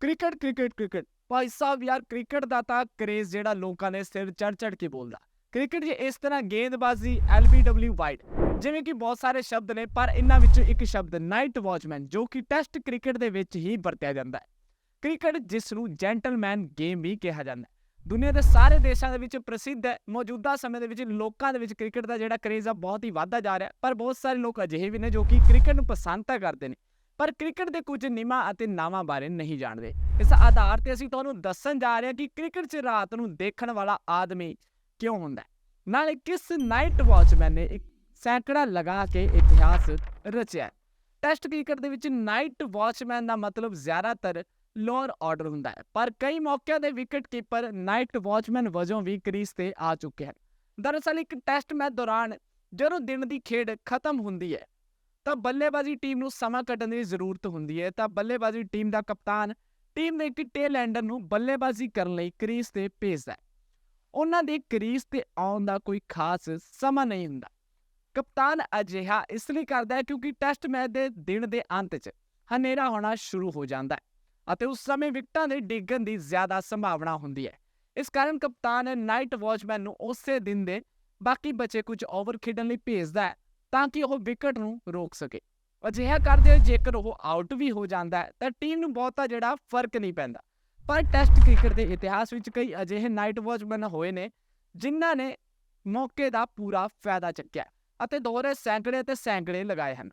Cricket cricket cricket. ਭਾਈ ਸਾਹਿਬ ਯਾਰ, ਕ੍ਰਿਕਟ ਦਾ ਤਾਂ ਕਰੇਜ਼ ਜਿਹੜਾ ਲੋਕਾਂ ਨੇ ਸਿਰ ਚੜ ਚੜ ਕੇ ਬੋਲਦਾ। ਕ੍ਰਿਕਟ ਜੇ ਇਸ ਤਰ੍ਹਾਂ ਗੇਂਦਬਾਜ਼ੀ ਐਲਬੀਡਬਲਯੂ ਵਾਈਡ ਜਿਵੇਂ ਕਿ ਬਹੁਤ ਸਾਰੇ ਸ਼ਬਦ ਨੇ, ਪਰ ਇਹਨਾਂ ਵਿੱਚੋਂ ਇੱਕ ਸ਼ਬਦ ਨਾਈਟ ਵਾਚਮੈਨ ਜੋ ਕਿ ਟੈਸਟ ਕ੍ਰਿਕਟ ਦੇ ਵਿੱਚ ਹੀ ਵਰਤਿਆ ਜਾਂਦਾ ਹੈ। ਕ੍ਰਿਕਟ ਜਿਸ ਨੂੰ ਜੈਂਟਲਮੈਨ ਗੇਮ ਵੀ ਕਿਹਾ ਜਾਂਦਾ ਹੈ। ਦੁਨੀਆ ਦੇ ਸਾਰੇ ਦੇਸ਼ਾਂ ਦੇ ਵਿੱਚ ਪ੍ਰਸਿੱਧ ਹੈ। ਮੌਜੂਦਾ ਸਮੇਂ ਦੇ ਵਿੱਚ ਲੋਕਾਂ ਦੇ ਵਿੱਚ ਕ੍ਰਿਕਟ ਦਾ ਜਿਹੜਾ ਕਰੇਜ਼ ਆ, ਬਹੁਤ ਹੀ ਵੱਧਦਾ ਜਾ ਰਿਹਾ ਪਰ ਬਹੁਤ ਸਾਰੇ ਲੋਕ ਅਜਿਹੇ ਵੀ ਨੇ ਜੋ ਕਿ ਕ੍ਰਿਕਟ ਨੂੰ ਪਸੰਦ ਤਾਂ ਕਰਦੇ ਨੇ। ਪਰ ਕ੍ਰਿਕਟ ਦੇ ਕੁਝ ਨਿਯਮਾਂ ਅਤੇ ਨਾਵਾਂ ਬਾਰੇ ਨਹੀਂ ਜਾਣਦੇ। ਇਸ ਆਧਾਰ ਤੇ ਅਸੀਂ ਤੁਹਾਨੂੰ ਦੱਸਣ ਜਾ ਰਹੇ ਹਾਂ ਕਿ ਕ੍ਰਿਕਟ 'ਚ ਰਾਤ ਨੂੰ ਦੇਖਣ ਵਾਲਾ ਆਦਮੀ ਕਿਉਂ ਹੁੰਦਾ ਹੈ। ਨਾਲੇ ਕਿਸ ਨਾਈਟ ਵਾਚਮੈਨ ਨੇ ਇੱਕ ਸੈਂਕੜਾ ਲਗਾ ਕੇ ਇਤਿਹਾਸ ਰਚਿਆ ਟੈਸਟ ਕ੍ਰਿਕਟ ਦੇ ਵਿੱਚ ਨਾਈਟ ਵਾਚਮੈਨ ਦਾ ਮਤਲਬ ਜ਼ਿਆਦਾਤਰ ਲੋਅਰ ਆਰਡਰ ਹੁੰਦਾ ਹੈ। ਪਰ ਕਈ ਮੌਕਿਆਂ ਦੇ ਵਿਕਟ ਕੀਪਰ ਨਾਈਟ ਵਾਚਮੈਨ ਵਜੋਂ ਵੀ ਕ੍ਰੀਜ਼ ਤੇ ਆ ਚੁੱਕੇ ਹਨ। ਦਰਅਸਲ ਇੱਕ ਟੈਸਟ ਮੈਚ ਦੌਰਾਨ ਜਦੋਂ ਦਿਨ ਦੀ ਖੇਡ ਖਤਮ ਹੁੰਦੀ ਹੈ ਤਾਂ ਬੱਲੇਬਾਜ਼ੀ ਟੀਮ ਨੂੰ ਸਮਾਂ ਕੱਢਣ ਦੀ ਜ਼ਰੂਰਤ ਹੁੰਦੀ ਹੈ। ਤਾਂ ਬੱਲੇਬਾਜ਼ੀ ਟੀਮ ਦਾ ਕਪਤਾਨ ਟੀਮ ਦੇ ਇੱਕ ਟੇਲ ਐਂਡਰ ਨੂੰ ਬੱਲੇਬਾਜ਼ੀ ਕਰਨ ਲਈ ਕ੍ਰੀਜ਼ ਤੇ ਭੇਜਦਾ ਹੈ। ਉਹਨਾਂ ਦੇ ਕ੍ਰੀਜ਼ ਤੇ ਆਉਣ ਦਾ ਕੋਈ ਖਾਸ ਸਮਾਂ ਨਹੀਂ ਹੁੰਦਾ। ਕਪਤਾਨ ਅਜਿਹਾ ਇਸ ਲਈ ਕਰਦਾ ਹੈ ਕਿਉਂਕਿ ਟੈਸਟ ਮੈਚ ਦੇ ਦਿਨ ਦੇ ਅੰਤ 'ਚ ਹਨੇਰਾ ਹੋਣਾ ਸ਼ੁਰੂ ਹੋ ਜਾਂਦਾ ਹੈ ਅਤੇ ਉਸ ਸਮੇਂ ਵਿਕਟਾਂ ਦੇ ਡਿੱਗਣ ਦੀ ਜ਼ਿਆਦਾ ਸੰਭਾਵਨਾ ਹੁੰਦੀ ਹੈ। ਇਸ ਕਾਰਨ ਕਪਤਾਨ ਨਾਈਟ ਵਾਚਮੈਨ ਨੂੰ ਉਸੇ ਦਿਨ ਦੇ ਬਾਕੀ ਬਚੇ ਕੁਝ ਓਵਰ ਖੇਡਣ ਲਈ ਭੇਜਦਾ ਹੈ। ਤਾਂ ਕਿ ਉਹ ਵਿਕਟ ਨੂੰ ਰੋਕ ਸਕੇ। ਅਜਿਹਾ ਕਰਦੇ ਹੋਏ ਜੇਕਰ ਉਹ ਆਊਟ ਵੀ ਹੋ ਜਾਂਦਾ ਹੈ, ਤਾਂ ਟੀਮ ਨੂੰ ਬਹੁਤਾ ਜਿਹੜਾ ਫ਼ਰਕ ਨਹੀਂ ਪੈਂਦਾ। ਪਰ ਟੈਸਟ ਕ੍ਰਿਕਟ ਦੇ ਇਤਿਹਾਸ ਵਿੱਚ ਕਈ ਅਜਿਹੇ ਨਾਈਟ ਵਾਚਮੈਨ ਹੋਏ ਨੇ, ਜਿਨ੍ਹਾਂ ਨੇ ਮੌਕੇ ਦਾ ਪੂਰਾ ਫਾਇਦਾ ਚੱਕਿਆ ਅਤੇ ਦੋਹਰੇ ਸੈਂਕੜੇ ਤੇ ਸੈਂਕੜੇ ਲਗਾਏ ਹਨ।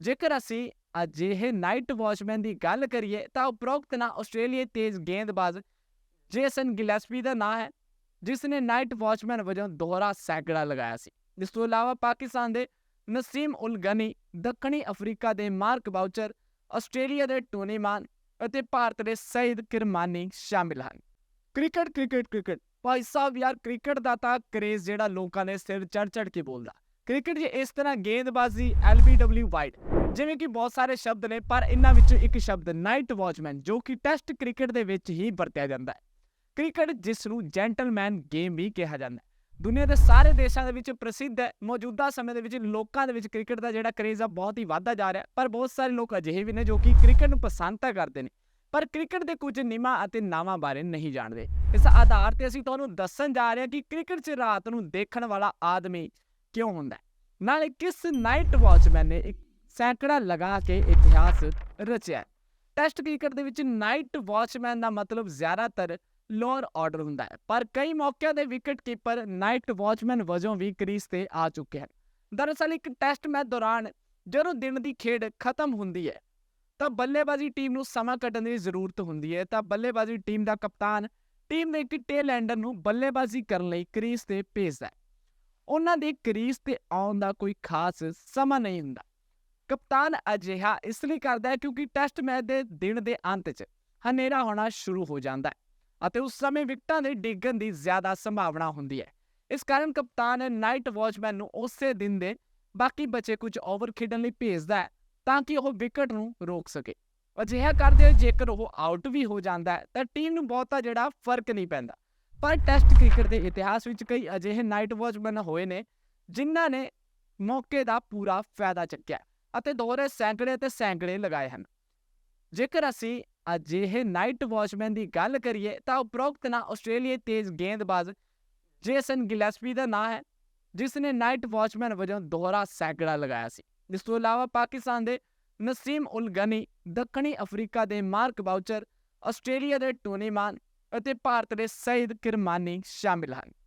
ਜੇਕਰ ਅਸੀਂ ਅਜਿਹੇ ਨਾਈਟ ਵਾਚਮੈਨ ਦੀ ਗੱਲ ਕਰੀਏ, ਤਾਂ ਉਪਰੋਕਤ ਨਾਂ ਆਸਟ੍ਰੇਲੀਆ ਤੇਜ਼ ਗੇਂਦਬਾਜ਼ ਜੇਸਨ ਗਿਲੈਸਪੀ ਦਾ ਨਾਂ ਹੈ ਜਿਸ ਨੇ ਨਾਈਟ ਵਾਚਮੈਨ ਵਜੋਂ ਦੋਹਰਾ ਸੈਂਕੜਾ ਲਗਾਇਆ ਸੀ। ਇਸ ਤੋਂ ਇਲਾਵਾ ਪਾਕਿਸਤਾਨ ਦੇ ਨਸੀਮ ਉਲ ਗਨੀ, ਦੱਖਣੀ ਅਫਰੀਕਾ ਦੇ ਮਾਰਕ ਬਾਊਚਰ, ਆਸਟ੍ਰੇਲੀਆ ਦੇ ਟੋਨੀ ਮਾਨ ਅਤੇ ਭਾਰਤ ਦੇ ਸਈਦ ਕਿਰਮਾਨੀ ਸ਼ਾਮਿਲ ਹਨ। Cricket cricket cricket. ਭਾਈ ਸਾਹਿਬ ਯਾਰ, ਕ੍ਰਿਕਟ ਦਾ ਤਾਂ ਕਰੇਜ਼ ਜਿਹੜਾ ਲੋਕਾਂ ਨੇ ਸਿਰ ਚੜ ਚੜ ਕੇ ਬੋਲਦਾ। ਕ੍ਰਿਕਟ ਜੇ ਇਸ ਤਰ੍ਹਾਂ ਗੇਂਦਬਾਜ਼ੀ ਐਲਬੀਡਬਲਯੂ ਵਾਈਡ, ਜਿਵੇਂ ਕਿ ਬਹੁਤ ਸਾਰੇ ਸ਼ਬਦ ਨੇ, ਪਰ ਇਹਨਾਂ ਵਿੱਚੋਂ ਇੱਕ ਸ਼ਬਦ ਨਾਈਟ ਵਾਚਮੈਨ, ਜੋ ਕਿ ਟੈਸਟ ਕ੍ਰਿਕਟ ਦੇ ਵਿੱਚ ਹੀ ਵਰਤਿਆ ਜਾਂਦਾ ਹੈ। ਕ੍ਰਿਕਟ ਜਿਸ ਨੂੰ ਜੈਂਟਲਮੈਨ ਗੇਮ ਵੀ ਕਿਹਾ ਜਾਂਦਾ ਹੈ। ਦੁਨੀਆ ਦੇ ਸਾਰੇ ਦੇਸ਼ਾਂ ਦੇ ਵਿੱਚ ਪ੍ਰਸਿੱਧ ਹੈ। ਮੌਜੂਦਾ ਸਮੇਂ ਦੇ ਵਿੱਚ ਲੋਕਾਂ ਦੇ ਵਿੱਚ ਕ੍ਰਿਕਟ ਦਾ ਜਿਹੜਾ ਕਰੇਜ਼ ਆ ਬਹੁਤ ਹੀ ਵੱਧਦਾ ਜਾ ਰਿਹਾ। ਪਰ ਬਹੁਤ ਸਾਰੇ ਲੋਕ ਅਜਿਹੇ ਵੀ ਨੇ ਜੋ ਕਿ ਕ੍ਰਿਕਟ ਨੂੰ ਪਸੰਦ ਤਾਂ ਕਰਦੇ ਨੇ। ਪਰ ਕ੍ਰਿਕਟ ਦੇ ਕੁਝ ਨਿਯਮਾਂ ਅਤੇ ਨਾਵਾਂ ਬਾਰੇ ਨਹੀਂ ਜਾਣਦੇ। ਇਸ ਆਧਾਰ ਤੇ ਅਸੀਂ ਤੁਹਾਨੂੰ ਦੱਸਣ ਜਾ ਰਹੇ ਹਾਂ ਕਿ ਕ੍ਰਿਕਟ 'ਚ ਰਾਤ ਨੂੰ ਦੇਖਣ ਵਾਲਾ ਆਦਮੀ ਕਿਉਂ ਹੁੰਦਾ ਹੈ? ਨਾਲੇ ਕਿਸ ਨਾਈਟ ਵਾਚਮੈਨ ਨੇ ਇੱਕ ਸੈਂਕੜਾ ਲਗਾ ਕੇ ਇਤਿਹਾਸ ਰਚਿਆ ਟੈਸਟ ਕ੍ਰਿਕਟ ਦੇ ਵਿੱਚ ਨਾਈਟ ਵਾਚਮੈਨ ਦਾ ਮਤਲਬ ਜ਼ਿਆਦਾਤਰ ਲੋਅਰ ਆਰਡਰ ਹੁੰਦਾ ਹੈ। ਪਰ ਕਈ ਮੌਕਿਆਂ ਦੇ ਵਿਕਟ ਕੀਪਰ ਨਾਈਟ ਵਾਚਮੈਨ ਵਜੋਂ ਵੀ ਕ੍ਰੀਜ਼ ਤੇ ਆ ਚੁੱਕੇ ਹਨ। ਦਰਅਸਲ ਇੱਕ ਟੈਸਟ ਮੈਚ ਦੌਰਾਨ ਜਦੋਂ ਦਿਨ ਦੀ ਖੇਡ ਖਤਮ ਹੁੰਦੀ ਹੈ, ਤਾਂ ਬੱਲੇਬਾਜ਼ੀ ਟੀਮ ਨੂੰ ਸਮਾਂ ਕੱਢਣ ਦੀ ਜ਼ਰੂਰਤ ਹੁੰਦੀ ਹੈ। ਤਾਂ ਬੱਲੇਬਾਜ਼ੀ ਟੀਮ ਦਾ ਕਪਤਾਨ, ਟੀਮ ਦੇ ਇੱਕ ਟੇਲ ਐਂਡਰ ਨੂੰ ਬੱਲੇਬਾਜ਼ੀ ਕਰਨ ਲਈ ਕ੍ਰੀਜ਼ ਤੇ ਭੇਜਦਾ ਹੈ। ਉਹਨਾਂ ਦੇ ਕ੍ਰੀਜ਼ ਤੇ ਆਉਣ ਦਾ ਕੋਈ ਖਾਸ ਸਮਾਂ ਨਹੀਂ ਹੁੰਦਾ। ਕਪਤਾਨ ਅਜਿਹਾ ਇਸ ਲਈ ਕਰਦਾ ਹੈ ਕਿਉਂਕਿ ਟੈਸਟ ਮੈਚ ਦੇ ਦਿਨ ਦੇ ਅੰਤ 'ਚ ਹਨੇਰਾ ਹੋਣਾ ਸ਼ੁਰੂ ਹੋ ਜਾਂਦਾ ਹੈ। ਅਤੇ ਉਸ ਸਮੇਂ ਵਿਕਟਾਂ ਦੇ ਡਿੱਗਣ ਦੀ ਜ਼ਿਆਦਾ ਸੰਭਾਵਨਾ ਹੁੰਦੀ ਹੈ। ਇਸ ਕਾਰਨ ਕਪਤਾਨ ਨਾਈਟ ਵਾਚਮੈਨ ਨੂੰ ਉਸੇ ਦਿਨ ਦੇ ਬਾਕੀ ਬਚੇ ਕੁਝ ਓਵਰ ਖੇਡਣ ਲਈ ਭੇਜਦਾ ਹੈ ਤਾਂ ਕਿ ਉਹ ਵਿਕਟ ਨੂੰ ਰੋਕ ਸਕੇ। ਅਜਿਹਾ ਕਰਦੇ ਹੋਏ ਜੇਕਰ ਉਹ ਆਊਟ ਵੀ ਹੋ ਜਾਂਦਾ ਹੈ, ਤਾਂ ਟੀਮ ਨੂੰ ਬਹੁਤਾ ਜਿਹੜਾ ਫ਼ਰਕ ਨਹੀਂ ਪੈਂਦਾ। ਪਰ ਟੈਸਟ ਕ੍ਰਿਕਟ ਦੇ ਇਤਿਹਾਸ ਵਿੱਚ ਕਈ ਅਜਿਹੇ ਨਾਈਟ ਵਾਚਮੈਨ ਹੋਏ ਨੇ ਜਿਨ੍ਹਾਂ ਨੇ ਮੌਕੇ ਦਾ ਪੂਰਾ ਫਾਇਦਾ ਚੱਕਿਆ ਅਤੇ ਦੋਹਰੇ ਸੈਂਕੜੇ ਤੇ ਸੈਂਕੜੇ ਲਗਾਏ ਹਨ। ਜੇਕਰ ਅਸੀਂ ਅਜਿਹੇ ਨਾਈਟ ਵਾਚਮੈਨ ਦੀ ਗੱਲ ਕਰੀਏ ਤਾਂ ਉਪਰੋਕਤ ਨਾ ਆਸਟ੍ਰੇਲੀਆ ਤੇਜ਼ ਗੇਂਦਬਾਜ਼ ਜੇਸਨ ਗਿਲੈਸਪੀ ਦਾ ਨਾਂ ਹੈ ਜਿਸ ਨੇ ਨਾਈਟ ਵਾਚਮੈਨ ਵਜੋਂ ਦੋਹਰਾ ਸੈਂਕੜਾ ਲਗਾਇਆ ਸੀ। ਇਸ ਤੋਂ ਇਲਾਵਾ ਪਾਕਿਸਤਾਨ ਦੇ ਨਸੀਮ ਉਲ ਗਨੀ, ਦੱਖਣੀ ਅਫਰੀਕਾ ਦੇ ਮਾਰਕ ਬਾਊਚਰ, ਆਸਟ੍ਰੇਲੀਆ ਦੇ ਟੋਨੀ ਮਾਨ ਅਤੇ ਭਾਰਤ ਦੇ ਸਈਦ ਕਿਰਮਾਨੀ ਸ਼ਾਮਿਲ ਹਨ।